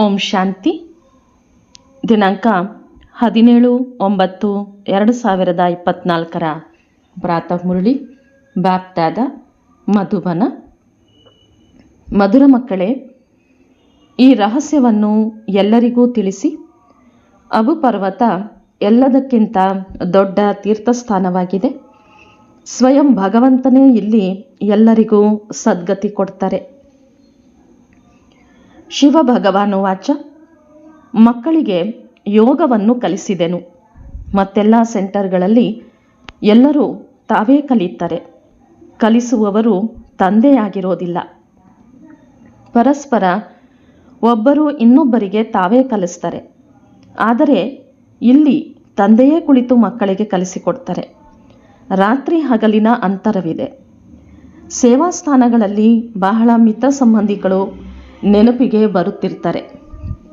ಓಂ ಶಾಂತಿ. ದಿನಾಂಕ ಹದಿನೇಳು ಒಂಬತ್ತು ಎರಡು ಸಾವಿರದ ಇಪ್ಪತ್ನಾಲ್ಕರ ಪ್ರಾತಃ ಮುರಳಿ ಬ್ಯಾಪ್ಟಾದ ಮಧುಬನ. ಮಧುರ ಮಕ್ಕಳೇ, ಈ ರಹಸ್ಯವನ್ನು ಎಲ್ಲರಿಗೂ ತಿಳಿಸಿ, ಅಬು ಪರ್ವತ ಎಲ್ಲದಕ್ಕಿಂತ ದೊಡ್ಡ ತೀರ್ಥಸ್ಥಾನವಾಗಿದೆ. ಸ್ವಯಂ ಭಗವಂತನೇ ಇಲ್ಲಿ ಎಲ್ಲರಿಗೂ ಸದ್ಗತಿ ಕೊಡ್ತಾರೆ. ಶಿವ ಭಗವಾನು ವಾಚ, ಮಕ್ಕಳಿಗೆ ಯೋಗವನ್ನು ಕಲಿಸಿದೆನು. ಮತ್ತೆಲ್ಲ ಸೆಂಟರ್ಗಳಲ್ಲಿ ಎಲ್ಲರೂ ತಾವೇ ಕಲಿತಾರೆ ಕಲಿಸುವವರು ತಂದೆಯಾಗಿರೋದಿಲ್ಲ ಪರಸ್ಪರ ಒಬ್ಬರು ಇನ್ನೊಬ್ಬರಿಗೆ ತಾವೇ ಕಲಿಸ್ತಾರೆ. ಆದರೆ ಇಲ್ಲಿ ತಂದೆಯೇ ಕುಳಿತು ಮಕ್ಕಳಿಗೆ ಕಲಿಸಿಕೊಡ್ತಾರೆ. ರಾತ್ರಿ ಹಗಲಿನ ಅಂತರವಿದೆ. ಸೇವಾ ಸ್ಥಾನಗಳಲ್ಲಿ ಬಹಳ ಮಿತ ಸಂಬಂಧಿಗಳು ನೆನಪಿಗೆ ಬರುತ್ತಿರ್ತಾರೆ.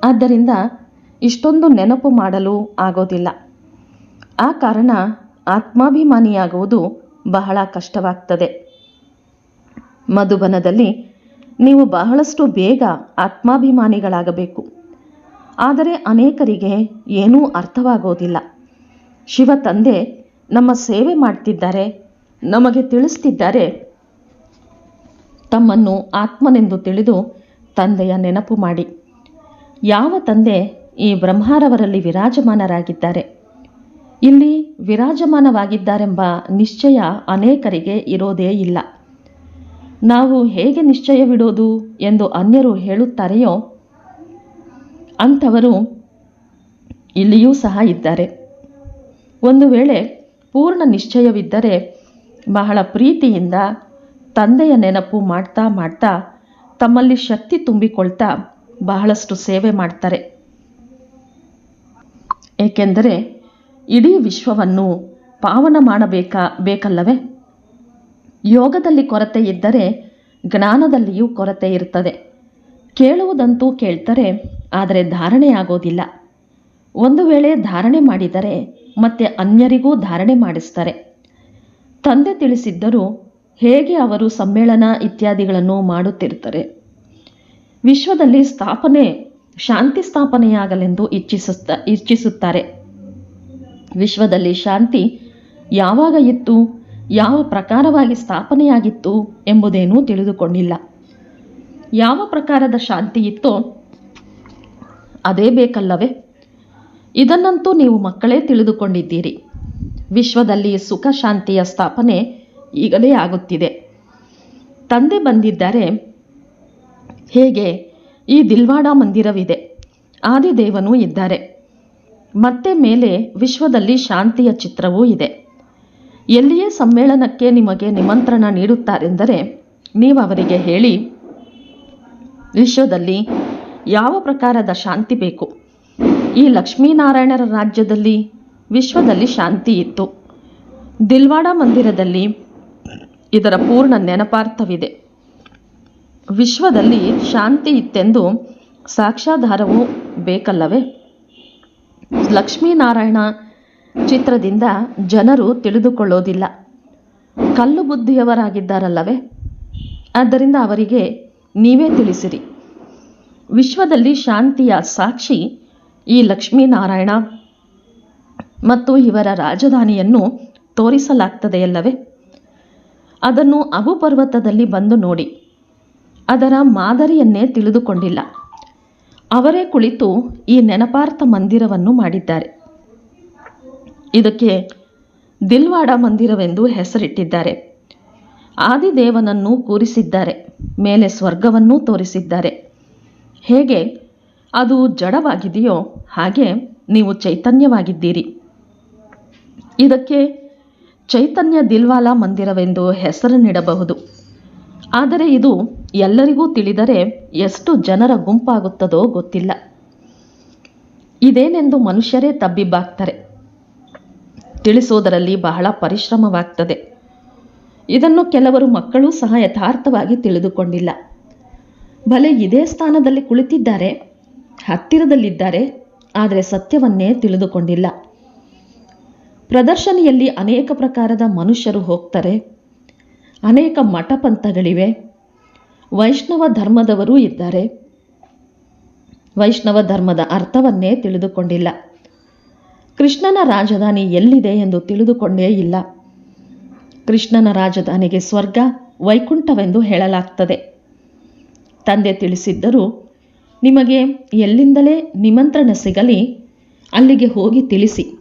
ಆದ್ದರಿಂದ ಇಷ್ಟೊಂದು ನೆನಪು ಮಾಡಲು ಆಗೋದಿಲ್ಲ. ಆ ಕಾರಣ ಆತ್ಮಾಭಿಮಾನಿಯಾಗುವುದು ಬಹಳ ಕಷ್ಟವಾಗ್ತದೆ. ಮಧುಬನದಲ್ಲಿ ನೀವು ಬಹಳಷ್ಟು ಬೇಗ ಆತ್ಮಾಭಿಮಾನಿಗಳಾಗಬೇಕು. ಆದರೆ ಅನೇಕರಿಗೆ ಏನೂ ಅರ್ಥವಾಗೋದಿಲ್ಲ. ಶಿವ ತಂದೆ ನಮ್ಮ ಸೇವೆ ಮಾಡ್ತಿದ್ದಾರೆ, ನಮಗೆ ತಿಳಿಸ್ತಿದ್ದಾರೆ. ತಮ್ಮನ್ನು ಆತ್ಮನೆಂದು ತಿಳಿದು ತಂದೆಯ ನೆನಪು ಮಾಡಿ. ಯಾವ ತಂದೆ ಈ ಬ್ರಹ್ಮಾರವರಲ್ಲಿ ವಿರಾಜಮಾನರಾಗಿದ್ದಾರೆ? ಇಲ್ಲಿ ವಿರಾಜಮಾನವಾಗಿದ್ದಾರೆಂಬ ನಿಶ್ಚಯ ಅನೇಕರಿಗೆ ಇರೋದೇ ಇಲ್ಲ. ನಾವು ಹೇಗೆ ನಿಶ್ಚಯವಿಡೋದು ಎಂದು ಅನ್ಯರು ಹೇಳುತ್ತಾರೆಯೋ, ಅಂಥವರು ಇಲ್ಲಿಯೂ ಸಹ ಇದ್ದಾರೆ. ಒಂದು ವೇಳೆ ಪೂರ್ಣ ನಿಶ್ಚಯವಿದ್ದರೆ ಬಹಳ ಪ್ರೀತಿಯಿಂದ ತಂದೆಯ ನೆನಪು ಮಾಡ್ತಾ ಮಾಡ್ತಾ ತಮ್ಮಲ್ಲಿ ಶಕ್ತಿ ತುಂಬಿಕೊಳ್ತಾ ಬಹಳಷ್ಟು ಸೇವೆ ಮಾಡ್ತಾರೆ. ಏಕೆಂದರೆ ಇಡೀ ವಿಶ್ವವನ್ನು ಪಾವನ ಮಾಡಬೇಕಾ ಬೇಕಲ್ಲವೇ? ಯೋಗದಲ್ಲಿ ಕೊರತೆ ಇದ್ದರೆ ಜ್ಞಾನದಲ್ಲಿಯೂ ಕೊರತೆ ಇರ್ತದೆ. ಕೇಳುವುದಂತೂ ಕೇಳ್ತಾರೆ, ಆದರೆ ಧಾರಣೆ ಆಗೋದಿಲ್ಲ. ಒಂದು ವೇಳೆ ಧಾರಣೆ ಮಾಡಿದರೆ ಮತ್ತೆ ಅನ್ಯರಿಗೂ ಧಾರಣೆ ಮಾಡಿಸ್ತಾರೆ. ತಂದೆ ತಿಳಿಸಿದ್ದರೂ ಹೇಗೆ ಅವರು ಸಮ್ಮೇಳನ ಇತ್ಯಾದಿಗಳನ್ನು ಮಾಡುತ್ತಿರ್ತಾರೆ ವಿಶ್ವದಲ್ಲಿ ಸ್ಥಾಪನೆ, ಶಾಂತಿ ಸ್ಥಾಪನೆಯಾಗಲೆಂದು ಇಚ್ಛಿಸುತ್ತ, ಇಚ್ಛಿಸುತ್ತಾರೆ. ವಿಶ್ವದಲ್ಲಿ ಶಾಂತಿ ಯಾವಾಗ ಇತ್ತು, ಯಾವ ಪ್ರಕಾರವಾಗಿ ಸ್ಥಾಪನೆಯಾಗಿತ್ತು ಎಂಬುದೇನೂ ತಿಳಿದುಕೊಂಡಿಲ್ಲ. ಯಾವ ಪ್ರಕಾರದ ಶಾಂತಿ ಇತ್ತೋ, ಅದೇ ಬೇಕಲ್ಲವೇ? ಇದನ್ನಂತೂ ನೀವು ಮಕ್ಕಳೇ ತಿಳಿದುಕೊಂಡಿದ್ದೀರಿ. ವಿಶ್ವದಲ್ಲಿ ಸುಖ ಶಾಂತಿಯ ಸ್ಥಾಪನೆ ಈಗಲೇ ಆಗುತ್ತಿದೆ. ತಂದೆ ಬಂದಿದ್ದಾರೆ. ಹೇಗೆ? ಈ ದಿಲ್ವಾಡ ಮಂದಿರವಿದೆ. ಆದಿದೇವನೂ ಇದ್ದಾರೆ. ಮತ್ತೆ ಮೇಲೆ ವಿಶ್ವದಲ್ಲಿ ಶಾಂತಿಯ ಚಿತ್ರವೂ ಇದೆ. ಎಲ್ಲಿಯೇ ಸಮ್ಮೇಳನಕ್ಕೆ ನಿಮಗೆ ನಿಮಂತ್ರಣ ನೀಡುತ್ತಾರೆಂದರೆ, ನೀವು ಅವರಿಗೆ ಹೇಳಿ, ವಿಶ್ವದಲ್ಲಿ ಯಾವ ಪ್ರಕಾರದ ಶಾಂತಿ ಬೇಕು? ಈ ಲಕ್ಷ್ಮೀನಾರಾಯಣರ ರಾಜ್ಯದಲ್ಲಿ ವಿಶ್ವದಲ್ಲಿ ಶಾಂತಿ ಇತ್ತು. ದಿಲ್ವಾಡ ಮಂದಿರದಲ್ಲಿ ಇದರ ಪೂರ್ಣ ನೆನಪಾರ್ಥವಿದೆ. ವಿಶ್ವದಲ್ಲಿ ಶಾಂತಿ ಇತ್ತೆಂದು ಸಾಕ್ಷ್ಯಾಧಾರವು ಬೇಕಲ್ಲವೇ? ಲಕ್ಷ್ಮೀನಾರಾಯಣ ಚಿತ್ರದಿಂದ ಜನರು ತಿಳಿದುಕೊಳ್ಳೋದಿಲ್ಲ. ಕಲ್ಲು ಬುದ್ಧಿಯವರಾಗಿದ್ದಾರಲ್ಲವೇ? ಆದ್ದರಿಂದ ಅವರಿಗೆ ನೀವೇ ತಿಳಿಸಿರಿ. ವಿಶ್ವದಲ್ಲಿ ಶಾಂತಿಯ ಸಾಕ್ಷಿ ಈ ಲಕ್ಷ್ಮೀನಾರಾಯಣ. ಮತ್ತು ಇವರ ರಾಜಧಾನಿಯನ್ನು ತೋರಿಸಲಾಗ್ತದೆಯಲ್ಲವೇ? ಅದನ್ನು ಅಬು ಪರ್ವತದಲ್ಲಿ ಬಂದು ನೋಡಿ. ಅದರ ಮಾದರಿಯನ್ನೇ ತಿಳಿದುಕೊಂಡಿಲ್ಲ. ಅವರೇ ಕುಳಿತು ಈ ನೆನಪಾರ್ಥ ಮಂದಿರವನ್ನು ಮಾಡಿದ್ದಾರೆ. ಇದಕ್ಕೆ ದಿಲ್ವಾಡ ಮಂದಿರವೆಂದು ಹೆಸರಿಟ್ಟಿದ್ದಾರೆ. ಆದಿದೇವನನ್ನು ಕೂರಿಸಿದ್ದಾರೆ. ಮೇಲೆ ಸ್ವರ್ಗವನ್ನೂ ತೋರಿಸಿದ್ದಾರೆ. ಹೇಗೆ? ಅದು ಜಡವಾಗಿದೆಯೋ ಹಾಗೆ ನೀವು ಚೈತನ್ಯವಾಗಿದ್ದೀರಿ. ಇದಕ್ಕೆ ಚೈತನ್ಯ ದಿಲ್ವಾಲ ಮಂದಿರವೆಂದು ಹೆಸರನ್ನಿಡಬಹುದು ಆದರೆ ಇದು ಎಲ್ಲರಿಗೂ ತಿಳಿದರೆ ಎಷ್ಟು ಜನರ ಗುಂಪಾಗುತ್ತದೋ ಗೊತ್ತಿಲ್ಲ. ಇದೇನೆಂದು ಮನುಷ್ಯರೇ ತಬ್ಬಿಬ್ಬಾಗ್ತಾರೆ. ತಿಳಿಸೋದರಲ್ಲಿ ಬಹಳ ಪರಿಶ್ರಮವಾಗ್ತದೆ. ಇದನ್ನು ಕೆಲವರು ಮಕ್ಕಳು ಸಹ ಯಥಾರ್ಥವಾಗಿ ತಿಳಿದುಕೊಂಡಿಲ್ಲ. ಭಲೆ ಇದೇ ಸ್ಥಾನದಲ್ಲಿ ಕುಳಿತಿದ್ದಾರೆ, ಹತ್ತಿರದಲ್ಲಿದ್ದಾರೆ, ಆದರೆ ಸತ್ಯವನ್ನೇ ತಿಳಿದುಕೊಂಡಿಲ್ಲ. ಪ್ರದರ್ಶನಿಯಲ್ಲಿ ಅನೇಕ ಪ್ರಕಾರದ ಮನುಷ್ಯರು ಹೋಗ್ತಾರೆ. ಅನೇಕ ಮಠಪಂಥಗಳಿವೆ. ವೈಷ್ಣವ ಧರ್ಮದವರೂ ಇದ್ದಾರೆ. ವೈಷ್ಣವ ಧರ್ಮದ ಅರ್ಥವನ್ನೇ ತಿಳಿದುಕೊಂಡಿಲ್ಲ. ಕೃಷ್ಣನ ರಾಜಧಾನಿ ಎಲ್ಲಿದೆ ಎಂದು ತಿಳಿದುಕೊಂಡೇ ಇಲ್ಲ. ಕೃಷ್ಣನ ರಾಜಧಾನಿಗೆ ಸ್ವರ್ಗ, ವೈಕುಂಠವೆಂದು ಹೇಳಲಾಗ್ತದೆ. ತಂದೆ ತಿಳಿಸಿದ್ದರೂ, ನಿಮಗೆ ಎಲ್ಲಿಂದಲೇ ನಿಮಂತ್ರಣ ಸಿಗಲಿ, ಅಲ್ಲಿಗೆ ಹೋಗಿ ತಿಳಿಸಿ.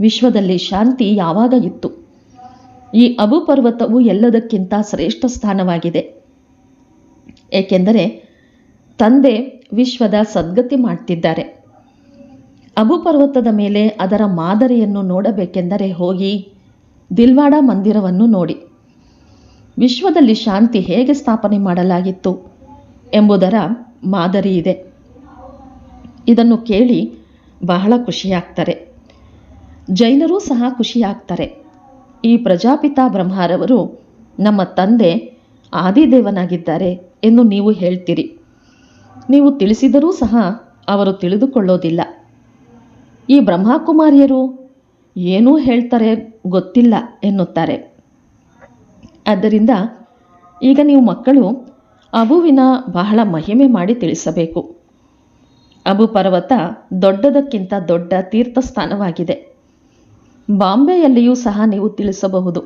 ವಿಶ್ವದಲ್ಲಿ ಶಾಂತಿ ಯಾವಾಗ ಇತ್ತು? ಈ ಅಬು ಪರ್ವತವು ಎಲ್ಲದಕ್ಕಿಂತ ಶ್ರೇಷ್ಠ ಸ್ಥಾನವಾಗಿದೆ. ಏಕೆಂದರೆ ತಂದೆ ವಿಶ್ವದ ಸದ್ಗತಿ ಮಾಡ್ತಿದ್ದಾರೆ. ಅಬು ಪರ್ವತದ ಮೇಲೆ ಅದರ ಮಾದರಿಯನ್ನು ನೋಡಬೇಕೆಂದರೆ ಹೋಗಿ ದಿಲ್ವಾಡ ಮಂದಿರವನ್ನು ನೋಡಿ. ವಿಶ್ವದಲ್ಲಿ ಶಾಂತಿ ಹೇಗೆ ಸ್ಥಾಪನೆ ಮಾಡಲಾಗಿತ್ತು ಎಂಬುದರ ಮಾದರಿ ಇದೆ ಇದನ್ನು ಕೇಳಿ ಬಹಳ ಖುಷಿಯಾಗ್ತಾರೆ. ಜೈನರೂ ಸಹ ಖುಷಿಯಾಗ್ತಾರೆ. ಈ ಪ್ರಜಾಪಿತ ಬ್ರಹ್ಮರವರು ನಮ್ಮ ತಂದೆ ಆದಿದೇವನಾಗಿದ್ದಾರೆ ಎಂದು ನೀವು ಹೇಳ್ತೀರಿ. ನೀವು ತಿಳಿಸಿದರೂ ಸಹ ಅವರು ತಿಳಿದುಕೊಳ್ಳೋದಿಲ್ಲ. ಈ ಬ್ರಹ್ಮಕುಮಾರಿಯರು ಏನೂ ಹೇಳ್ತಾರೆ ಗೊತ್ತಿಲ್ಲ ಎನ್ನುತ್ತಾರೆ. ಆದ್ದರಿಂದ ಈಗ ನೀವು ಮಕ್ಕಳು ಅಬುವಿನ ಬಹಳ ಮಹಿಮೆ ಮಾಡಿ ತಿಳಿಸಬೇಕು. ಅಬು ಪರ್ವತ ದೊಡ್ಡದಕ್ಕಿಂತ ದೊಡ್ಡ ತೀರ್ಥಸ್ಥಾನವಾಗಿದೆ. ಬಾಂಬೆಯಲ್ಲಿಯೂ ಸಹ ನೀವು ತಿಳಿಸಬಹುದು.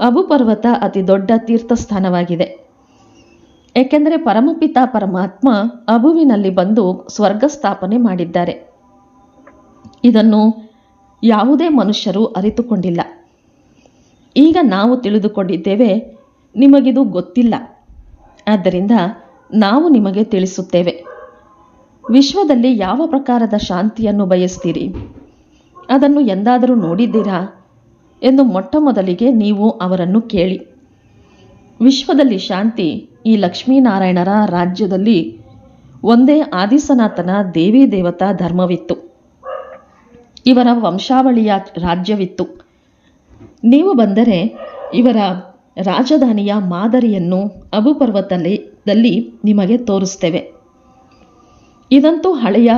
ಅಬು ಪರ್ವತ ಅತಿ ದೊಡ್ಡ ತೀರ್ಥಸ್ಥಾನವಾಗಿದೆ. ಏಕೆಂದರೆ ಪರಮಪಿತ ಪರಮಾತ್ಮ ಅಬುವಿನಲ್ಲಿ ಬಂದು ಸ್ವರ್ಗ ಸ್ಥಾಪನೆ ಮಾಡಿದ್ದಾರೆ. ಇದನ್ನು ಯಾವುದೇ ಮನುಷ್ಯರು ಅರಿತುಕೊಂಡಿಲ್ಲ. ಈಗ ನಾವು ತಿಳಿದುಕೊಂಡಿದ್ದೇವೆ, ನಿಮಗಿದು ಗೊತ್ತಿಲ್ಲ. ಆದ್ದರಿಂದ ನಾವು ನಿಮಗೆ ತಿಳಿಸುತ್ತೇವೆ. ವಿಶ್ವದಲ್ಲಿ ಯಾವ ಪ್ರಕಾರದ ಶಾಂತಿಯನ್ನು ಬಯಸ್ತೀರಿ? ಅದನ್ನು ಎಂದಾದರೂ ನೋಡಿದ್ದೀರಾ? ಎಂದು ಮೊಟ್ಟ ಮೊದಲಿಗೆ ನೀವು ಅವರನ್ನು ಕೇಳಿ. ವಿಶ್ವದಲ್ಲಿ ಶಾಂತಿ, ಈ ಲಕ್ಷ್ಮೀನಾರಾಯಣರ ರಾಜ್ಯದಲ್ಲಿ ಒಂದೇ ಆದಿಸನಾಥನ ದೇವಿ ದೇವತಾ ಧರ್ಮವಿತ್ತು. ಇವರ ವಂಶಾವಳಿಯ ರಾಜ್ಯವಿತ್ತು. ನೀವು ಬಂದರೆ ಇವರ ರಾಜಧಾನಿಯ ಮಾದರಿಯನ್ನು ಅಬು ಪರ್ವತದಲ್ಲಿ ದಲ್ಲಿ ನಿಮಗೆ ತೋರಿಸ್ತೇವೆ. ಇದಂತೂ ಹಳೆಯ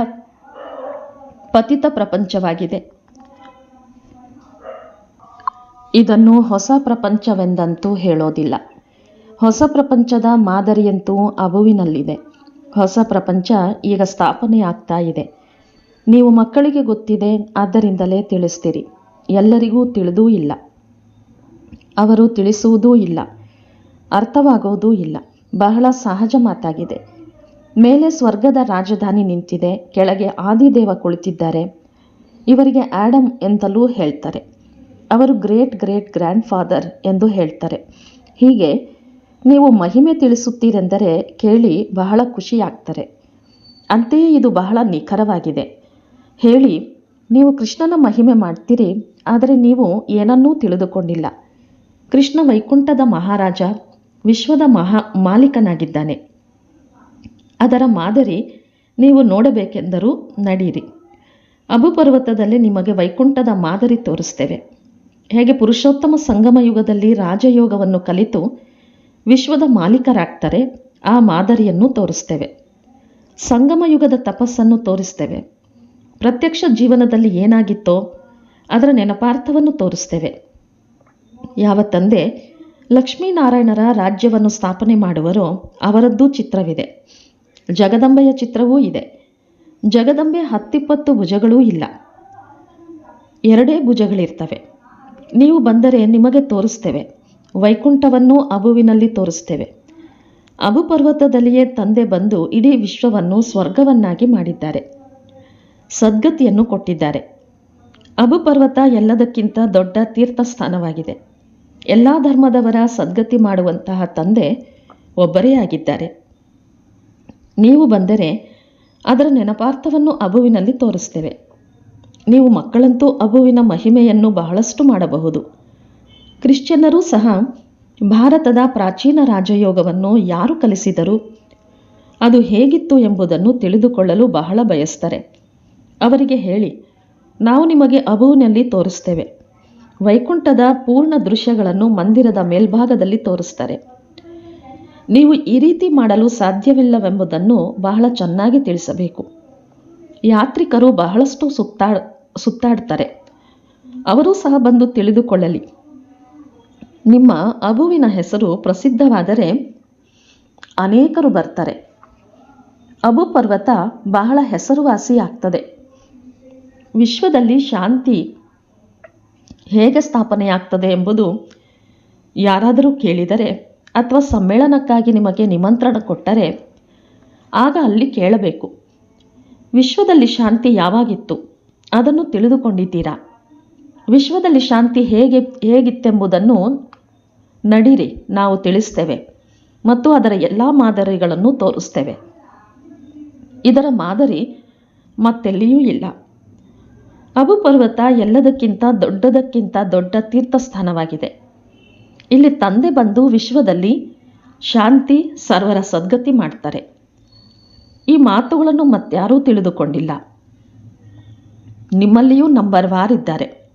ಪತಿತ ಪ್ರಪಂಚವಾಗಿದೆ. ಇದನ್ನು ಹೊಸ ಪ್ರಪಂಚವೆಂದಂತೂ ಹೇಳೋದಿಲ್ಲ. ಹೊಸ ಪ್ರಪಂಚದ ಮಾದರಿಯಂತೂ ಅಬುವಿನಲ್ಲಿದೆ. ಹೊಸ ಪ್ರಪಂಚ ಈಗ ಸ್ಥಾಪನೆ ಆಗ್ತಾ ಇದೆ. ನೀವು ಮಕ್ಕಳಿಗೆ ಗೊತ್ತಿದೆ, ಆದ್ದರಿಂದಲೇ ತಿಳಿಸ್ತೀರಿ. ಎಲ್ಲರಿಗೂ ತಿಳಿದೂ ಇಲ್ಲ. ಅವರು ತಿಳಿಸುವುದೂ ಇಲ್ಲ. ಅರ್ಥವಾಗೋದೂ ಇಲ್ಲ. ಬಹಳ ಸಹಜ ಮಾತಾಗಿದೆ. ಮೇಲೆ ಸ್ವರ್ಗದ ರಾಜಧಾನಿ ನಿಂತಿದೆ, ಕೆಳಗೆ ಆದಿದೇವ ಕುಳಿತಿದ್ದಾರೆ. ಇವರಿಗೆ ಆಡಮ್ ಎಂತಲೂ ಹೇಳ್ತಾರೆ. ಅವರು ಗ್ರೇಟ್ ಗ್ರೇಟ್ ಗ್ರ್ಯಾಂಡ್ ಫಾದರ್ ಎಂದು ಹೇಳ್ತಾರೆ. ಹೀಗೆ ನೀವು ಮಹಿಮೆ ತಿಳಿಸುತ್ತೀರೆಂದರೆ ಕೇಳಿ ಬಹಳ ಖುಷಿಯಾಗ್ತಾರೆ. ಅಂತೆಯೇ ಇದು ಬಹಳ ನಿಖರವಾಗಿದೆ. ಹೇಳಿ, ನೀವು ಕೃಷ್ಣನ ಮಹಿಮೆ ಮಾಡ್ತೀರಿ, ಆದರೆ ನೀವು ಏನನ್ನೂ ತಿಳಿದುಕೊಂಡಿಲ್ಲ. ಕೃಷ್ಣ ವೈಕುಂಠದ ಮಹಾರಾಜ, ವಿಶ್ವದ ಮಹಾ ಮಾಲೀಕನಾಗಿದ್ದಾನೆ. ಅದರ ಮಾದರಿ ನೀವು ನೋಡಬೇಕೆಂದರೂ ನಡೀರಿ. ಅಬು ಪರ್ವತದಲ್ಲಿ ನಿಮಗೆ ವೈಕುಂಠದ ಮಾದರಿ ತೋರಿಸ್ತೇವೆ. ಹೇಗೆ ಪುರುಷೋತ್ತಮ ಸಂಗಮ ಯುಗದಲ್ಲಿ ರಾಜಯೋಗವನ್ನು ಕಲಿತು ವಿಶ್ವದ ಮಾಲೀಕರಾಗ್ತಾರೆ, ಆ ಮಾದರಿಯನ್ನು ತೋರಿಸ್ತೇವೆ. ಸಂಗಮ ಯುಗದ ತಪಸ್ಸನ್ನು ತೋರಿಸ್ತೇವೆ. ಪ್ರತ್ಯಕ್ಷ ಜೀವನದಲ್ಲಿ ಏನಾಗಿತ್ತೋ, ಅದರ ನೆನಪಾರ್ಥವನ್ನು ತೋರಿಸ್ತೇವೆ. ಯಾವ ತಂದೆ ಲಕ್ಷ್ಮೀನಾರಾಯಣರ ರಾಜ್ಯವನ್ನು ಸ್ಥಾಪನೆ ಮಾಡುವರೋ, ಅವರದ್ದೂ ಚಿತ್ರವಿದೆ. ಜಗದಂಬೆಯ ಚಿತ್ರವೂ ಇದೆ. ಜಗದಂಬೆ ಹತ್ತಿಪ್ಪತ್ತು ಭುಜಗಳೂ ಇಲ್ಲ. ಎರಡೇ ಭುಜಗಳಿರ್ತವೆ. ನೀವು ಬಂದರೆ ನಿಮಗೆ ತೋರಿಸ್ತೇವೆ. ವೈಕುಂಠವನ್ನು ಅಬುವಿನಲ್ಲಿ ತೋರಿಸ್ತೇವೆ. ಅಬು ಪರ್ವತದಲ್ಲಿಯೇ ತಂದೆ ಬಂದು ಇಡೀ ವಿಶ್ವವನ್ನು ಸ್ವರ್ಗವನ್ನಾಗಿ ಮಾಡಿದ್ದಾರೆ. ಸದ್ಗತಿಯನ್ನು ಕೊಟ್ಟಿದ್ದಾರೆ. ಅಬು ಪರ್ವತ ಎಲ್ಲದಕ್ಕಿಂತ ದೊಡ್ಡ ತೀರ್ಥಸ್ಥಾನವಾಗಿದೆ. ಎಲ್ಲ ಧರ್ಮದವರ ಸದ್ಗತಿ ಮಾಡುವಂತಹ ತಂದೆ ಒಬ್ಬರೇ ಆಗಿದ್ದಾರೆ. ನೀವು ಬಂದರೆ ಅದರ ನೆನಪಾರ್ಥವನ್ನು ಅಬುವಿನಲ್ಲಿ ತೋರಿಸ್ತೇವೆ. ನೀವು ಮಕ್ಕಳಂತೂ ಅಬುವಿನ ಮಹಿಮೆಯನ್ನು ಬಹಳಷ್ಟು ಮಾಡಬಹುದು. ಕ್ರಿಶ್ಚಿಯನ್ನರೂ ಸಹ ಭಾರತದ ಪ್ರಾಚೀನ ರಾಜಯೋಗವನ್ನು ಯಾರು ಕಲಿಸಿದರು? ಅದು ಹೇಗಿತ್ತು ಎಂಬುದನ್ನು ತಿಳಿದುಕೊಳ್ಳಲು ಬಹಳ ಬಯಸ್ತಾರೆ. ಅವರಿಗೆ ಹೇಳಿ, ನಾವು ನಿಮಗೆ ಅಬುವಿನಲ್ಲಿ ತೋರಿಸ್ತೇವೆ. ವೈಕುಂಠದ ಪೂರ್ಣ ದೃಶ್ಯಗಳನ್ನು ಮಂದಿರದ ಮೇಲ್ಭಾಗದಲ್ಲಿ ತೋರಿಸ್ತಾರೆ. ನೀವು ಈ ರೀತಿ ಮಾಡಲು ಸಾಧ್ಯವಿಲ್ಲವೆಂಬುದನ್ನು ಬಹಳ ಚೆನ್ನಾಗಿ ತಿಳಿಸಬೇಕು. ಯಾತ್ರಿಕರು ಬಹಳಷ್ಟು ಸುತ್ತಾ ಸುತ್ತಾಡ್ತಾರೆ. ಅವರೂ ಸಹ ಬಂದು ತಿಳಿದುಕೊಳ್ಳಲಿ. ನಿಮ್ಮ ಅಬುವಿನ ಹೆಸರು ಪ್ರಸಿದ್ಧವಾದರೆ ಅನೇಕರು ಬರ್ತಾರೆ. ಅಬು ಪರ್ವತ ಬಹಳ ಹೆಸರುವಾಸಿ ಆಗ್ತದೆ ವಿಶ್ವದಲ್ಲಿ ಶಾಂತಿ ಹೇಗೆ ಸ್ಥಾಪನೆಯಾಗ್ತದೆ ಎಂಬುದು ಯಾರಾದರೂ ಕೇಳಿದರೆ ಅಥವಾ ಸಮ್ಮೇಳನಕ್ಕಾಗಿ ನಿಮಗೆ ನಿಮಂತ್ರಣ ಕೊಟ್ಟರೆ ಆಗ ಅಲ್ಲಿ ಕೇಳಬೇಕು. ವಿಶ್ವದಲ್ಲಿ ಶಾಂತಿ ಯಾವಾಗಿತ್ತು? ಅದನ್ನು ತಿಳಿದುಕೊಂಡಿದ್ದೀರಾ? ವಿಶ್ವದಲ್ಲಿ ಶಾಂತಿ ಹೇಗೆ, ಹೇಗಿತ್ತೆಂಬುದನ್ನು ನಡೀರಿ, ನಾವು ತಿಳಿಸ್ತೇವೆ ಮತ್ತು ಅದರ ಎಲ್ಲ ಮಾದರಿಗಳನ್ನು ತೋರಿಸ್ತೇವೆ. ಇದರ ಮಾದರಿ ಮತ್ತೆಲ್ಲಿಯೂ ಇಲ್ಲ. ಅಬು ಪರ್ವತ ಎಲ್ಲದಕ್ಕಿಂತ ದೊಡ್ಡದಕ್ಕಿಂತ ದೊಡ್ಡ ತೀರ್ಥಸ್ಥಾನವಾಗಿದೆ. ಇಲ್ಲಿ ತಂದೆ ಬಂದು ವಿಶ್ವದಲ್ಲಿ ಶಾಂತಿ, ಸರ್ವರ ಸದ್ಗತಿ ಮಾಡ್ತಾರೆ. ಈ ಮಾತುಗಳನ್ನು ಮತ್ಯಾರೂ ತಿಳಿದುಕೊಂಡಿಲ್ಲ. ನಿಮ್ಮಲ್ಲಿಯೂ ನಂಬರ್ ವಾರ್ ಇದ್ದಾರೆ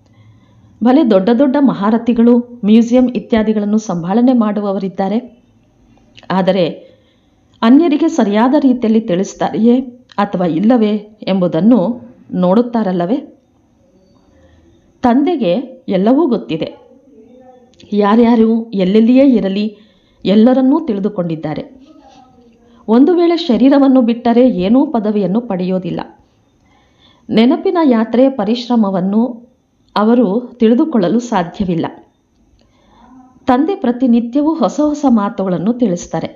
ಭಲೆ ದೊಡ್ಡ ದೊಡ್ಡ ಮಹಾರಥಿಗಳು, ಮ್ಯೂಸಿಯಂ ಇತ್ಯಾದಿಗಳನ್ನು ಸಂಭಾಳನೆ ಮಾಡುವವರಿದ್ದಾರೆ. ಆದರೆ ಅನ್ಯರಿಗೆ ಸರಿಯಾದ ರೀತಿಯಲ್ಲಿ ತಿಳಿಸ್ತಾರೆಯೇ ಅಥವಾ ಇಲ್ಲವೇ ಎಂಬುದನ್ನು ನೋಡುತ್ತಾರಲ್ಲವೇ? ತಂದೆಗೆ ಎಲ್ಲವೂ ಗೊತ್ತಿದೆ. ಯಾರ್ಯಾರು ಎಲ್ಲೆಲ್ಲಿಯೇ ಇರಲಿ ಎಲ್ಲರನ್ನೂ ತಿಳಿದುಕೊಂಡಿದ್ದಾರೆ. ಒಂದು ವೇಳೆ ಶರೀರವನ್ನು ಬಿಟ್ಟರೆ ಏನೂ ಪದವಿಯನ್ನು ಪಡೆಯೋದಿಲ್ಲ. ನೆನಪಿನ ಯಾತ್ರೆಯ ಪರಿಶ್ರಮವನ್ನು ಅವರು ತಿಳಿದುಕೊಳ್ಳಲು ಸಾಧ್ಯವಿಲ್ಲ. ತಂದೆ ಪ್ರತಿನಿತ್ಯವೂ ಹೊಸ ಹೊಸ ಮಾತುಗಳನ್ನು ತಿಳಿಸ್ತಾರೆ.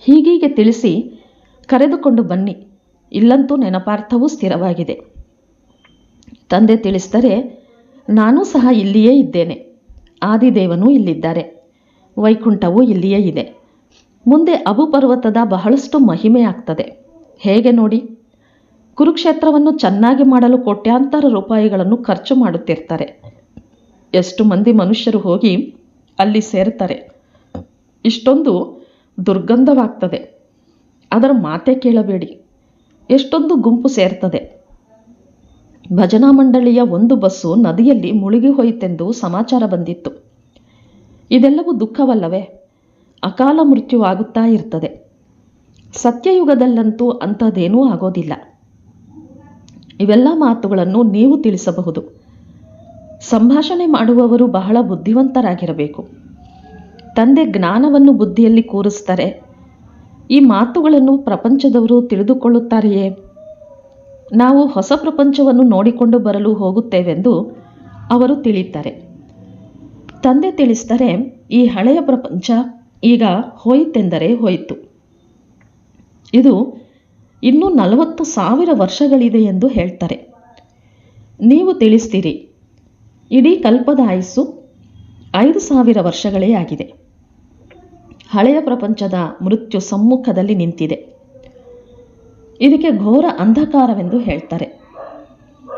ಹೀಗೀಗೆ ತಿಳಿಸಿ ಕರೆದುಕೊಂಡು ಬನ್ನಿ, ಇಲ್ಲಂತೂ ನೆನಪಾರ್ಥವೂ ಸ್ಥಿರವಾಗಿದೆ. ತಂದೆ ತಿಳಿಸಿದರೆ, ನಾನೂ ಸಹ ಇಲ್ಲಿಯೇ ಇದ್ದೇನೆ. ಆದಿದೇವನೂ ಇಲ್ಲಿದ್ದಾರೆ. ವೈಕುಂಠವೂ ಇಲ್ಲಿಯೇ ಇದೆ. ಮುಂದೆ ಅಬು ಪರ್ವತದ ಬಹಳಷ್ಟು ಮಹಿಮೆ ಆಗ್ತದೆ ಹೇಗೆ ನೋಡಿ? ಕುರುಕ್ಷೇತ್ರವನ್ನು ಚೆನ್ನಾಗಿ ಮಾಡಲು ಕೋಟ್ಯಾಂತರ ರೂಪಾಯಿಗಳನ್ನು ಖರ್ಚು ಮಾಡುತ್ತಿರ್ತಾರೆ. ಎಷ್ಟು ಮಂದಿ ಮನುಷ್ಯರು ಹೋಗಿ ಅಲ್ಲಿ ಸೇರ್ತಾರೆ. ಇಷ್ಟೊಂದು ದುರ್ಗಂಧವಾಗ್ತದೆ. ಅದರ ಮಾತೆ ಕೇಳಬೇಡಿ. ಎಷ್ಟೊಂದು ಗುಂಪು ಸೇರ್ತದೆ. ಭಜನಾ ಮಂಡಳಿಯ ಒಂದು ಬಸ್ಸು ನದಿಯಲ್ಲಿ ಮುಳುಗಿ ಹೋಯಿತೆಂದು ಸಮಾಚಾರ ಬಂದಿತ್ತು. ಇದೆಲ್ಲವೂ ದುಃಖವಲ್ಲವೇ? ಅಕಾಲ ಮೃತ್ಯು ಆಗುತ್ತಾ ಇರ್ತದೆ. ಸತ್ಯಯುಗದಲ್ಲಂತೂ ಅಂಥದ್ದೇನೂ ಆಗೋದಿಲ್ಲ. ಇವೆಲ್ಲ ಮಾತುಗಳನ್ನು ನೀವು ತಿಳಿಸಬಹುದು. ಸಂಭಾಷಣೆ ಮಾಡುವವರು ಬಹಳ ಬುದ್ಧಿವಂತರಾಗಿರಬೇಕು. ತಂದೆ ಜ್ಞಾನವನ್ನು ಬುದ್ಧಿಯಲ್ಲಿ ಕೂರಿಸ್ತಾರೆ ಈ ಮಾತುಗಳನ್ನು ಪ್ರಪಂಚದವರು ತಿಳಿದುಕೊಳ್ಳುತ್ತಾರೆಯೇ? ನಾವು ಹೊಸ ಪ್ರಪಂಚವನ್ನು ನೋಡಿಕೊಂಡು ಬರಲು ಹೋಗುತ್ತೇವೆಂದು ಅವರು ತಿಳಿತಾರೆ ತಂದೆ ತಿಳಿಸ್ತಾರೆ ಈ ಹಳೆಯ ಪ್ರಪಂಚ ಈಗ ಹೋಯಿತೆಂದರೆ ಹೋಯಿತು. ಇದು ಇನ್ನೂ ನಲವತ್ತು ಸಾವಿರ ವರ್ಷಗಳಿದೆ ಎಂದು ಹೇಳ್ತಾರೆ. ನೀವು ತಿಳಿಸ್ತೀರಿ, ಇಡೀ ಕಲ್ಪದ ಆಯುಸ್ಸು ಐದು ಸಾವಿರ ವರ್ಷಗಳೇ ಆಗಿದೆ. ಹಳೆಯ ಪ್ರಪಂಚದ ಮೃತ್ಯು ಸಮ್ಮುಖದಲ್ಲಿ ನಿಂತಿದೆ. ಇದಕ್ಕೆ ಘೋರ ಅಂಧಕಾರವೆಂದು ಹೇಳ್ತಾರೆ.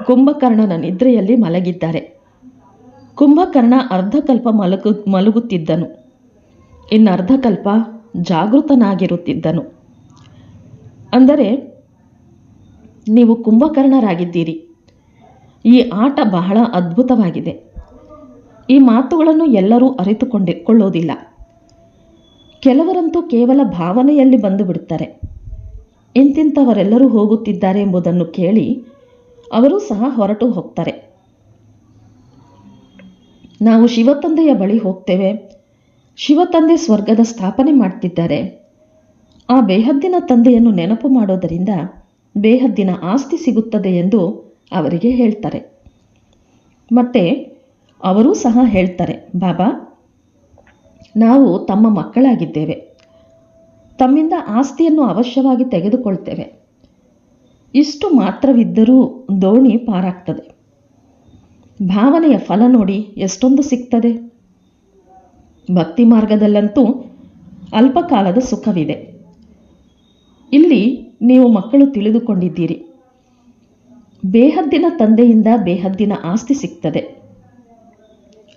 ಕುಂಭಕರ್ಣನ ನಿದ್ರೆಯಲ್ಲಿ ಮಲಗಿದ್ದಾರೆ. ಕುಂಭಕರ್ಣ ಅರ್ಧಕಲ್ಪ ಮಲಗು ಮಲಗುತ್ತಿದ್ದನು. ಇನ್ನರ್ಧಕಲ್ಪ ಜಾಗೃತನಾಗಿರುತ್ತಿದ್ದನು. ಅಂದರೆ ನೀವು ಕುಂಭಕರ್ಣರಾಗಿದ್ದೀರಿ. ಈ ಆಟ ಬಹಳ ಅದ್ಭುತವಾಗಿದೆ. ಈ ಮಾತುಗಳನ್ನು ಎಲ್ಲರೂ ಅರಿತುಕೊಂಡೆ, ಕೊಳ್ಳೋದಿಲ್ಲ. ಕೆಲವರಂತೂ ಕೇವಲ ಭಾವನೆಯಲ್ಲಿ ಬಂದು ಬಿಡುತ್ತಾರೆ. ಇಂತಿಂಥವರೆಲ್ಲರೂ ಹೋಗುತ್ತಿದ್ದಾರೆ ಎಂಬುದನ್ನು ಕೇಳಿ ಅವರೂ ಸಹ ಹೊರಟು ಹೋಗ್ತಾರೆ. ನಾವು ಶಿವತಂದೆಯ ಬಳಿ ಹೋಗ್ತೇವೆ. ಶಿವತಂದೆ ಸ್ವರ್ಗದ ಸ್ಥಾಪನೆ ಮಾಡ್ತಿದ್ದಾರೆ. ಆ ಬೇಹದ್ದಿನ ತಂದೆಯನ್ನು ನೆನಪು ಮಾಡೋದರಿಂದ ಬೇಹದ್ದಿನ ಆಸ್ತಿ ಸಿಗುತ್ತದೆ ಎಂದು ಅವರಿಗೆ ಹೇಳ್ತಾರೆ. ಮತ್ತೆ ಅವರೂ ಸಹ ಹೇಳ್ತಾರೆ, ಬಾಬಾ, ನಾವು ತಮ್ಮ ಮಕ್ಕಳಾಗಿದ್ದೇವೆ. ತಮ್ಮಿಂದ ಆಸ್ತಿಯನ್ನು ಅವಶ್ಯವಾಗಿ ತೆಗೆದುಕೊಳ್ತೇವೆ. ಇಷ್ಟು ಮಾತ್ರವಿದ್ದರೂ ದೋಣಿ ಪಾರಾಗ್ತದೆ. ಭಾವನೆಯ ಫಲ ನೋಡಿ ಎಷ್ಟೊಂದು ಸಿಗ್ತದೆ. ಭಕ್ತಿ ಮಾರ್ಗದಲ್ಲಂತೂ ಅಲ್ಪಕಾಲದ ಸುಖವಿದೆ. ಇಲ್ಲಿ ನೀವು ಮಕ್ಕಳು ತಿಳಿದುಕೊಂಡಿದ್ದೀರಿ. ಬೇಹದ್ದಿನ ತಂದೆಯಿಂದ ಬೇಹದ್ದಿನ ಆಸ್ತಿ ಸಿಗ್ತದೆ.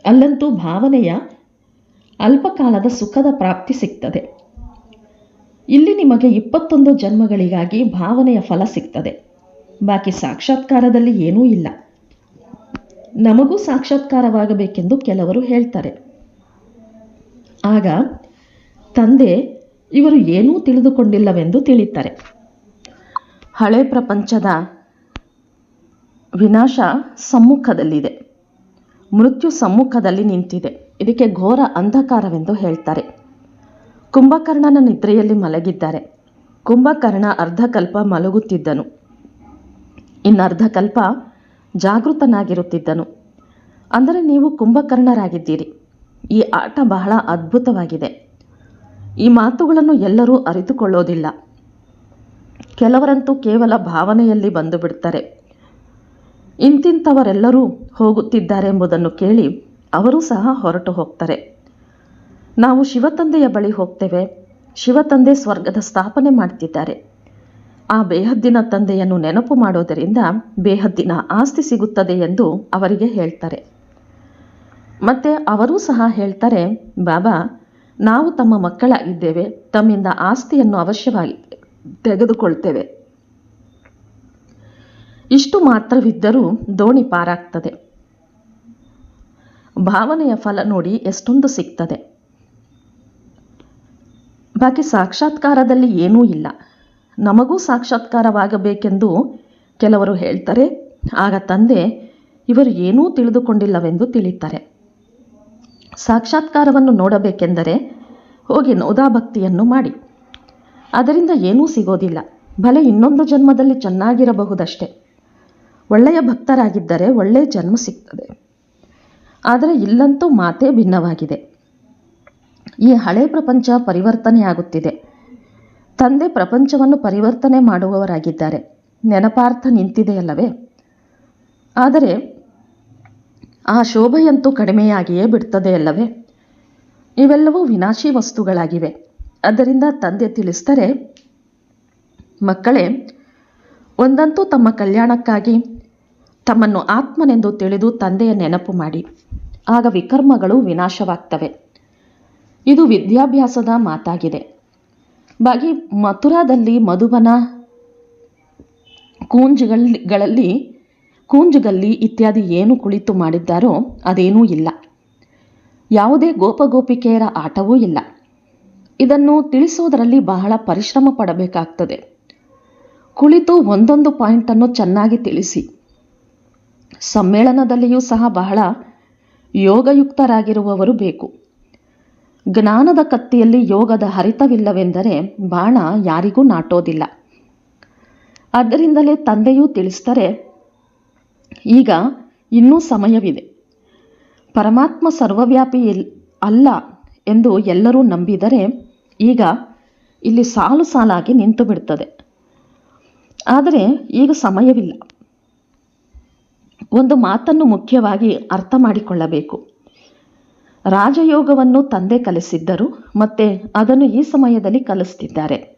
ಅಲ್ಲಂತೂ ಭಾವನೆಯ ಅಲ್ಪಕಾಲದ ಸುಖದ ಪ್ರಾಪ್ತಿ ಸಿಗ್ತದೆ. ಇಲ್ಲಿ ನಿಮಗೆ ಇಪ್ಪತ್ತೊಂದು ಜನ್ಮಗಳಿಗಾಗಿ ಭಾವನೆಯ ಫಲ ಸಿಗ್ತದೆ. ಬಾಕಿ ಸಾಕ್ಷಾತ್ಕಾರದಲ್ಲಿ ಏನೂ ಇಲ್ಲ. ನಮಗೂ ಸಾಕ್ಷಾತ್ಕಾರವಾಗಬೇಕೆಂದು ಕೆಲವರು ಹೇಳ್ತಾರೆ. ಆಗ ತಂದೆ ಇವರು ಏನೂ ತಿಳಿದುಕೊಂಡಿಲ್ಲವೆಂದು ತಿಳಿತಾರೆ ಹಳೆ ಪ್ರಪಂಚದ ವಿನಾಶ ಸಮ್ಮುಖದಲ್ಲಿದೆ. ಮೃತ್ಯು ಸಮ್ಮುಖದಲ್ಲಿ ನಿಂತಿದೆ. ಇದಕ್ಕೆ ಘೋರ ಅಂಧಕಾರವೆಂದು ಹೇಳ್ತಾರೆ. ಕುಂಭಕರ್ಣನ ನಿದ್ರೆಯಲ್ಲಿ ಮಲಗಿದ್ದಾರೆ. ಕುಂಭಕರ್ಣ ಅರ್ಧಕಲ್ಪ ಮಲಗುತ್ತಿದ್ದನು. ಇನ್ನರ್ಧಕಲ್ಪ ಜಾಗೃತನಾಗಿರುತ್ತಿದ್ದನು. ಅಂದರೆ ನೀವು ಕುಂಭಕರ್ಣರಾಗಿದ್ದೀರಿ. ಈ ಆಟ ಬಹಳ ಅದ್ಭುತವಾಗಿದೆ. ಈ ಮಾತುಗಳನ್ನು ಎಲ್ಲರೂ ಅರಿತುಕೊಳ್ಳೋದಿಲ್ಲ. ಕೆಲವರಂತೂ ಕೇವಲ ಭಾವನೆಯಲ್ಲಿ ಬಂದು ಬಿಡ್ತಾರೆ. ಇಂತಿಂಥವರೆಲ್ಲರೂ ಹೋಗುತ್ತಿದ್ದಾರೆ ಎಂಬುದನ್ನು ಕೇಳಿ ಅವರೂ ಸಹ ಹೊರಟು ಹೋಗ್ತಾರೆ. ನಾವು ಶಿವತಂದೆಯ ಬಳಿ ಹೋಗ್ತೇವೆ. ಶಿವತಂದೆ ಸ್ವರ್ಗದ ಸ್ಥಾಪನೆ ಮಾಡ್ತಿದ್ದಾರೆ. ಆ ಬೇಹದ್ದಿನ ತಂದೆಯನ್ನು ನೆನಪು ಮಾಡೋದರಿಂದ ಬೇಹದ್ದಿನ ಆಸ್ತಿ ಸಿಗುತ್ತದೆ ಎಂದು ಅವರಿಗೆ ಹೇಳ್ತಾರೆ. ಮತ್ತೆ ಅವರೂ ಸಹ ಹೇಳ್ತಾರೆ, ಬಾಬಾ ನಾವು ತಮ್ಮ ಮಕ್ಕಳಾಗಿದ್ದೇವೆ, ತಮ್ಮಿಂದ ಆಸ್ತಿಯನ್ನು ಅವಶ್ಯವಾಗಿ ತೆಗೆದುಕೊಳ್ತೇವೆ. ಇಷ್ಟು ಮಾತ್ರವಿದ್ದರೂ ದೋಣಿ ಪಾರಾಗ್ತದೆ. ಭಾವನೆಯ ಫಲ ನೋಡಿ ಎಷ್ಟೊಂದು ಸಿಗ್ತದೆ. ಬಾಕಿ ಸಾಕ್ಷಾತ್ಕಾರದಲ್ಲಿ ಏನೂ ಇಲ್ಲ. ನಮಗೂ ಸಾಕ್ಷಾತ್ಕಾರವಾಗಬೇಕೆಂದು ಕೆಲವರು ಹೇಳ್ತಾರೆ, ಆಗ ತಂದೆ, ಇವರು ಏನೂ ತಿಳಿದುಕೊಂಡಿಲ್ಲವೆಂದು ತಿಳಿತಾರೆ. ಸಾಕ್ಷಾತ್ಕಾರವನ್ನು ನೋಡಬೇಕೆಂದರೆ ಹೋಗಿ ನೌದಾಭಕ್ತಿಯನ್ನು ಮಾಡಿ. ಅದರಿಂದ ಏನೂ ಸಿಗೋದಿಲ್ಲ. ಭಲೆ ಇನ್ನೊಂದು ಜನ್ಮದಲ್ಲಿ ಚೆನ್ನಾಗಿರಬಹುದಷ್ಟೇ. ಒಳ್ಳೆಯ ಭಕ್ತರಾಗಿದ್ದರೆ ಒಳ್ಳೆಯ ಜನ್ಮ ಸಿಗ್ತದೆ. ಆದರೆ ಇಲ್ಲಂತೂ ಮಾತೇ ಭಿನ್ನವಾಗಿದೆ. ಈ ಹಳೆ ಪ್ರಪಂಚ ಪರಿವರ್ತನೆಯಾಗುತ್ತಿದೆ. ತಂದೆ ಪ್ರಪಂಚವನ್ನು ಪರಿವರ್ತನೆ ಮಾಡುವವರಾಗಿದ್ದಾರೆ. ನೆನಪಾರ್ಥ ನಿಂತಿದೆಯಲ್ಲವೇ? ಆದರೆ ಆ ಶೋಭೆಯಂತೂ ಕಡಿಮೆಯಾಗಿಯೇ ಬಿಡ್ತದೆ ಅಲ್ಲವೇ? ಇವೆಲ್ಲವೂ ವಿನಾಶಿ ವಸ್ತುಗಳಾಗಿವೆ. ಅದರಿಂದ ತಂದೆ ತಿಳಿಸ್ತಾರೆ ಮಕ್ಕಳೇ, ಒಂದಂತೂ ತಮ್ಮ ಕಲ್ಯಾಣಕ್ಕಾಗಿ ತಮ್ಮನ್ನು ಆತ್ಮನೆಂದು ತಿಳಿದು ತಂದೆಯ ನೆನಪು ಮಾಡಿ. ಆಗ ವಿಕರ್ಮಗಳು ವಿನಾಶವಾಗ್ತವೆ. ಇದು ವಿದ್ಯಾಭ್ಯಾಸದ ಮಾತಾಗಿದೆ. ಬಾಗಿ ಮಥುರಾದಲ್ಲಿ ಮಧುಬನ ಕೂಂಜುಗಳಲ್ಲಿ ಕೂಂಜುಗಲ್ಲಿ ಇತ್ಯಾದಿ ಏನು ಕುಳಿತು ಮಾಡಿದ್ದಾರೋ ಅದೇನೂ ಇಲ್ಲ. ಯಾವುದೇ ಗೋಪಗೋಪಿಕೆಯರ ಆಟವೂ ಇಲ್ಲ. ಇದನ್ನು ತಿಳಿಸೋದರಲ್ಲಿ ಬಹಳ ಪರಿಶ್ರಮ ಪಡಬೇಕಾಗ್ತದೆ. ಕುಳಿತು ಒಂದೊಂದು ಪಾಯಿಂಟನ್ನು ಚೆನ್ನಾಗಿ ತಿಳಿಸಿ. ಸಮ್ಮೇಳನದಲ್ಲಿಯೂ ಸಹ ಬಹಳ ಯೋಗಯುಕ್ತರಾಗಿರುವವರು ಬೇಕು. ಜ್ಞಾನದ ಕತ್ತಿಯಲ್ಲಿ ಯೋಗದ ಹರಿತವಿಲ್ಲವೆಂದರೆ ಬಾಣ ಯಾರಿಗೂ ನಾಟೋದಿಲ್ಲ. ಅದರಿಂದಲೇ ತಂದೆಯೂ ತಿಳಿಸ್ತಾರೆ ಈಗ ಇನ್ನೂ ಸಮಯವಿದೆ. ಪರಮಾತ್ಮ ಸರ್ವವ್ಯಾಪಿ ಅಲ್ಲ ಎಂದು ಎಲ್ಲರೂ ನಂಬಿದರೆ ಈಗ ಇಲ್ಲಿ ಸಾಲು ಸಾಲಾಗಿ ನಿಂತು ಬಿಡ್ತದೆ. ಆದರೆ ಈಗ ಸಮಯವಿಲ್ಲ. ಒಂದು ಮಾತನ್ನು ಮುಖ್ಯವಾಗಿ ಅರ್ಥ ಮಾಡಿಕೊಳ್ಳಬೇಕು. ರಾಜಯೋಗವನ್ನು ತಂದೆ ಕಲಿಸಿದ್ದರು ಮತ್ತೆ ಅದನ್ನು ಈ ಸಮಯದಲ್ಲಿ ಕಲಿಸ್ತಿದ್ದಾರೆ.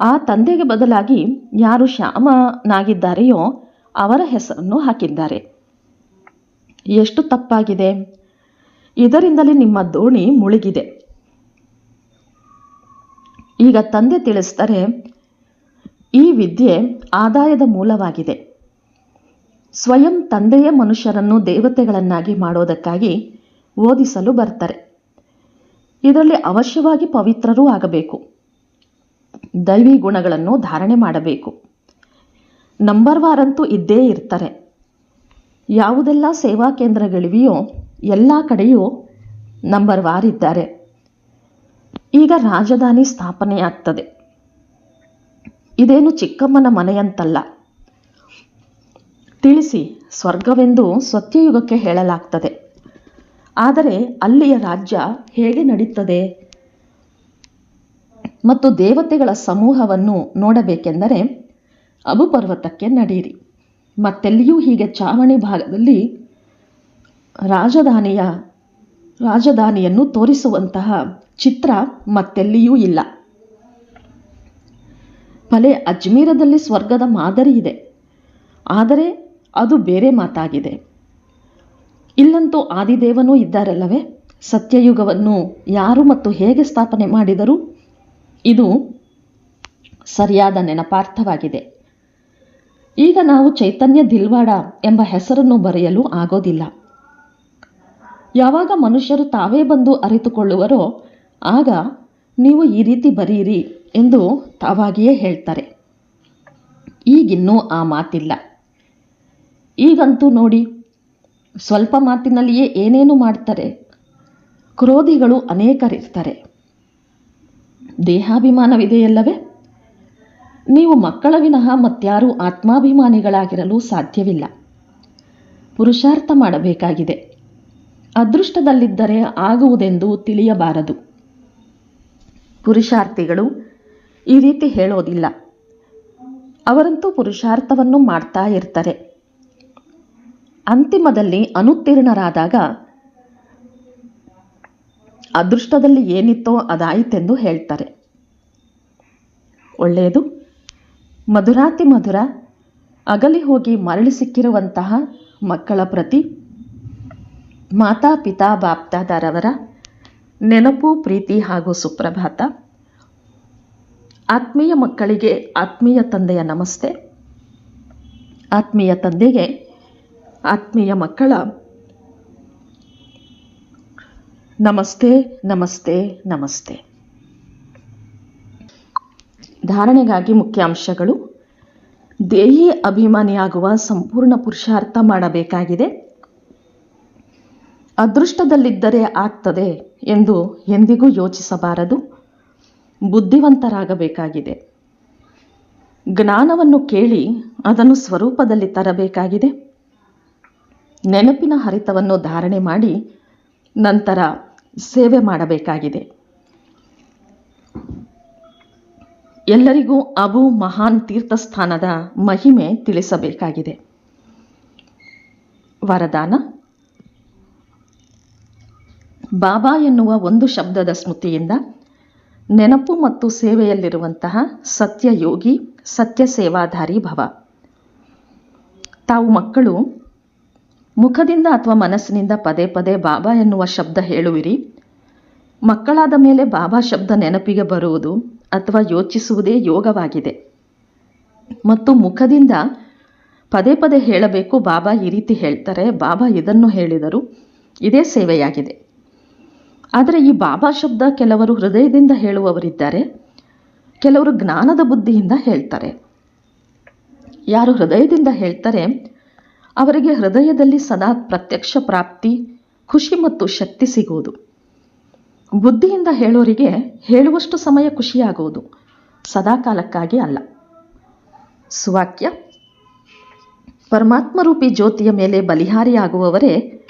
ಆ ತಂದೆಗೆ ಬದಲಾಗಿ ಯಾರು ಶ್ಯಾಮನಾಗಿದ್ದಾರೆಯೋ ಅವರ ಹೆಸರನ್ನು ಹಾಕಿದ್ದಾರೆ. ಎಷ್ಟು ತಪ್ಪಾಗಿದೆ? ಇದರಿಂದಲೇ ನಿಮ್ಮ ದೋಣಿ ಮುಳುಗಿದೆ. ಈಗ ತಂದೆ ತಿಳಿಸ್ತಾರೆ ಈ ವಿದ್ಯೆ ಆದಾಯದ ಮೂಲವಾಗಿದೆ. ಸ್ವಯಂ ತಂದೆಯೇ ಮನುಷ್ಯರನ್ನು ದೇವತೆಗಳನ್ನಾಗಿ ಮಾಡೋದಕ್ಕಾಗಿ ಓದಿಸಲು ಬರ್ತಾರೆ. ಇದರಲ್ಲಿ ಅವಶ್ಯವಾಗಿ ಪವಿತ್ರರೂ ಆಗಬೇಕು. ದೈವಿ ಗುಣಗಳನ್ನು ಧಾರಣೆ ಮಾಡಬೇಕು. ನಂಬರ್ ವಾರಂತೂ ಇದ್ದೇ ಇರ್ತಾರೆ. ಯಾವುದೆಲ್ಲ ಸೇವಾ ಕೇಂದ್ರಗಳಿವೆಯೋ ಎಲ್ಲ ಕಡೆಯೂ ನಂಬರ್ ವಾರ್ ಇದ್ದಾರೆ. ಈಗ ರಾಜಧಾನಿ ಸ್ಥಾಪನೆಯಾಗ್ತದೆ. ಇದೇನು ಚಿಕ್ಕಮ್ಮನ ಮನೆಯಂತಲ್ಲ. ತಿಳಿಸಿ, ಸ್ವರ್ಗವೆಂದು ಸತ್ಯಯುಗಕ್ಕೆ ಹೇಳಲಾಗ್ತದೆ. ಆದರೆ ಅಲ್ಲಿಯ ರಾಜ್ಯ ಹೇಗೆ ನಡೀತದೆ? ಮತ್ತು ದೇವತೆಗಳ ಸಮೂಹವನ್ನು ನೋಡಬೇಕೆಂದರೆ ಅಬುಪರ್ವತಕ್ಕೆ ನಡೆಯಿರಿ. ಮತ್ತೆಲ್ಲಿಯೂ ಹೀಗೆ ಚಾವಣಿ ಭಾಗದಲ್ಲಿ ರಾಜಧಾನಿಯ ರಾಜಧಾನಿಯನ್ನು ತೋರಿಸುವಂತಹ ಚಿತ್ರ ಮತ್ತೆಲ್ಲಿಯೂ ಇಲ್ಲ. ಭಲೆ ಅಜ್ಮೀರದಲ್ಲಿ ಸ್ವರ್ಗದ ಮಾದರಿ ಇದೆ. ಆದರೆ ಅದು ಬೇರೆ ಮಾತಾಗಿದೆ. ಇಲ್ಲಂತೂ ಆದಿದೇವನೂ ಇದ್ದಾರಲ್ಲವೇ? ಸತ್ಯಯುಗವನ್ನು ಯಾರು ಮತ್ತು ಹೇಗೆ ಸ್ಥಾಪನೆ ಮಾಡಿದರು ಇದು ಸರಿಯಾದ ನೆನಪಾರ್ಥವಾಗಿದೆ. ಈಗ ನಾವು ಚೈತನ್ಯ ದಿಲ್ವಾಡ ಎಂಬ ಹೆಸರನ್ನು ಬರೆಯಲು ಆಗೋದಿಲ್ಲ. ಯಾವಾಗ ಮನುಷ್ಯರು ತಾವೇ ಬಂದು ಅರಿತುಕೊಳ್ಳುವರೋ, ಆಗ ನೀವು ಈ ರೀತಿ ಬರೀರಿ ಎಂದು ತಾವಾಗಿಯೇ ಹೇಳ್ತಾರೆ. ಈಗಿನ್ನೂ ಆ ಮಾತಿಲ್ಲ. ಈಗಂತೂ ನೋಡಿ, ಸ್ವಲ್ಪ ಮಾತಿನಲ್ಲಿಯೇ ಏನೇನು ಮಾಡ್ತಾರೆ? ಕ್ರೋಧಿಗಳು ಅನೇಕರಿರ್ತಾರೆ. ದೇಹಾಭಿಮಾನವಿದೆಯಲ್ಲವೇ? ನೀವು ಮಕ್ಕಳ ವಿನಃ ಮತ್ಯಾರೂ ಆತ್ಮಾಭಿಮಾನಿಗಳಾಗಿರಲು ಸಾಧ್ಯವಿಲ್ಲ. ಪುರುಷಾರ್ಥ ಮಾಡಬೇಕಾಗಿದೆ. ಅದೃಷ್ಟದಲ್ಲಿದ್ದರೆ ಆಗುವುದೆಂದು ತಿಳಿಯಬಾರದು. ಪುರುಷಾರ್ಥಿಗಳು ಈ ರೀತಿ ಹೇಳೋದಿಲ್ಲ. ಅವರಂತೂ ಪುರುಷಾರ್ಥವನ್ನು ಮಾಡ್ತಾ ಇರ್ತಾರೆ. ಅಂತಿಮದಲ್ಲಿ ಅನುತ್ತೀರ್ಣರಾದಾಗ ಅದೃಷ್ಟದಲ್ಲಿ ಏನಿತ್ತೋ ಅದಾಯಿತೆಂದು ಹೇಳ್ತಾರೆ. ಒಳ್ಳೆಯದು. ಮಧುರಾತಿ ಮಧುರ, ಅಗಲಿ ಹೋಗಿ ಮರಳಿ ಸಿಕ್ಕಿರುವಂತಹ ಮಕ್ಕಳ ಪ್ರತಿ ಮಾತಾ ಪಿತಾ ಬಾಪ್ತಾದಾರವರ ನೆನಪು, ಪ್ರೀತಿ ಹಾಗೂ ಸುಪ್ರಭಾತ. ಆತ್ಮೀಯ ಮಕ್ಕಳಿಗೆ ಆತ್ಮೀಯ ತಂದೆಯ ನಮಸ್ತೆ. ಆತ್ಮೀಯ ತಂದೆಗೆ ಆತ್ಮೀಯ ಮಕ್ಕಳ ನಮಸ್ತೆ ನಮಸ್ತೆ ನಮಸ್ತೆ. ಧಾರಣೆಗಾಗಿ ಮುಖ್ಯಾಂಶಗಳು. ದೇಹಿ ಅಭಿಮಾನಿಯಾಗುವ ಸಂಪೂರ್ಣ ಪುರುಷಾರ್ಥ ಮಾಡಬೇಕಾಗಿದೆ. ಅದೃಷ್ಟದಲ್ಲಿದ್ದರೆ ಆಗ್ತದೆ ಎಂದು ಎಂದಿಗೂ ಯೋಚಿಸಬಾರದು. ಬುದ್ಧಿವಂತರಾಗಬೇಕಾಗಿದೆ. ಜ್ಞಾನವನ್ನು ಕೇಳಿ ಅದನ್ನು ಸ್ವರೂಪದಲ್ಲಿ ತರಬೇಕಾಗಿದೆ. ನೆನಪಿನ ಹರಿತವನ್ನು ಧಾರಣೆ ಮಾಡಿ ನಂತರ ಸೇವೆ ಮಾಡಬೇಕಾಗಿದೆ. ಎಲ್ಲರಿಗೂ ಅಬು ಮಹಾನ್ ತೀರ್ಥಸ್ಥಾನದ ಮಹಿಮೆ ತಿಳಿಸಬೇಕಾಗಿದೆ. ವರದಾನ, ಬಾಬಾ ಎನ್ನುವ ಒಂದು ಶಬ್ದದ ಸ್ಮೃತಿಯಿಂದ ನೆನಪು ಮತ್ತು ಸೇವೆಯಲ್ಲಿರುವಂತಹ ಸತ್ಯ ಯೋಗಿ ಸತ್ಯ ಸೇವಾಧಾರಿ ಭವ. ತಾವು ಮಕ್ಕಳು, ಮುಖದಿಂದ ಅಥವಾ ಮನಸ್ಸಿನಿಂದ ಪದೇ ಪದೇ ಬಾಬಾ ಎನ್ನುವ ಶಬ್ದ ಹೇಳುವಿರಿ. ಮಕ್ಕಳಾದ ಮೇಲೆ ಬಾಬಾ ಶಬ್ದ ನೆನಪಿಗೆ ಬರುವುದು ಅಥವಾ ಯೋಚಿಸುವುದೇ ಯೋಗವಾಗಿದೆ. ಮತ್ತು ಮುಖದಿಂದ ಪದೇ ಪದೇ ಹೇಳಬೇಕು, ಬಾಬಾ ಈ ರೀತಿ ಹೇಳ್ತಾರೆ, ಬಾಬಾ ಇದನ್ನು ಹೇಳಿದರು, ಇದೇ ಸೇವೆಯಾಗಿದೆ. ಆದರೆ ಈ ಬಾಬಾ ಶಬ್ದ ಕೆಲವರು ಹೃದಯದಿಂದ ಹೇಳುವವರಿದ್ದಾರೆ, ಕೆಲವರು ಜ್ಞಾನದ ಬುದ್ಧಿಯಿಂದ ಹೇಳ್ತಾರೆ. ಯಾರು ಹೃದಯದಿಂದ ಹೇಳ್ತಾರೆ, ಅವರಿಗೆ ಹೃದಯದಲ್ಲಿ ಸದಾ ಪ್ರತ್ಯಕ್ಷ ಪ್ರಾಪ್ತಿ, ಖುಷಿ ಮತ್ತು ಶಕ್ತಿ ಸಿಗುವುದು. ಬುದ್ಧಿಯಿಂದ ಹೇಳೋರಿಗೆ ಹೇಳುವಷ್ಟು ಸಮಯ ಖುಷಿಯಾಗುವುದು. ಸದಾಕಾಲಕ್ಕಾಗಿ ಅಲ್ಲ. ಸುವಾಕ್ಯ, ಪರಮಾತ್ಮರೂಪಿ ಜ್ಯೋತಿಯ ಮೇಲೆ ಬಲಿಹಾರಿಯಾಗುವವರೇ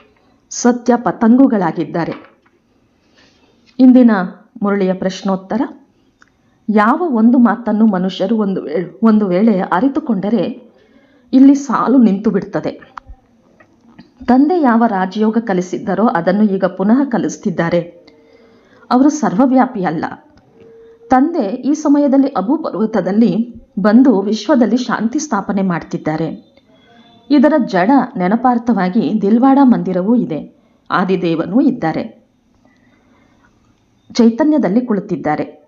ಸತ್ಯ ಪತಂಗುಗಳಾಗಿದ್ದಾರೆ. ಇಂದಿನ ಮುರಳಿಯ ಪ್ರಶ್ನೋತ್ತರ, ಯಾವ ಒಂದು ಮಾತನ್ನು ಮನುಷ್ಯರು ಒಂದು ಒಂದು ವೇಳೆ ಅರಿತುಕೊಂಡರೆ ಇಲ್ಲಿ ಸಾಲು ನಿಂತು ಬಿಡ್ತದೆ. ತಂದೆ ಯಾವ ರಾಜಯೋಗ ಕಲಿಸಿದ್ದರೋ ಅದನ್ನು ಈಗ ಪುನಃ ಕಲಿಸ್ತಿದ್ದಾರೆ. ಅವರು ಸರ್ವವ್ಯಾಪಿ ಅಲ್ಲ. ತಂದೆ ಈ ಸಮಯದಲ್ಲಿ ಅಬು ಪರ್ವತದಲ್ಲಿ ಬಂದು ವಿಶ್ವದಲ್ಲಿ ಶಾಂತಿ ಸ್ಥಾಪನೆ ಮಾಡ್ತಿದ್ದಾರೆ. ಇದರ ಜಡ ನೆನಪಾರ್ಥವಾಗಿ ದಿಲ್ವಾಡ ಮಂದಿರವೂ ಇದೆ. ಆದಿದೇವನೂ ಇದ್ದಾರೆ. ಚೈತನ್ಯದಲ್ಲಿ ಕುಳಿತಿದ್ದಾರೆ.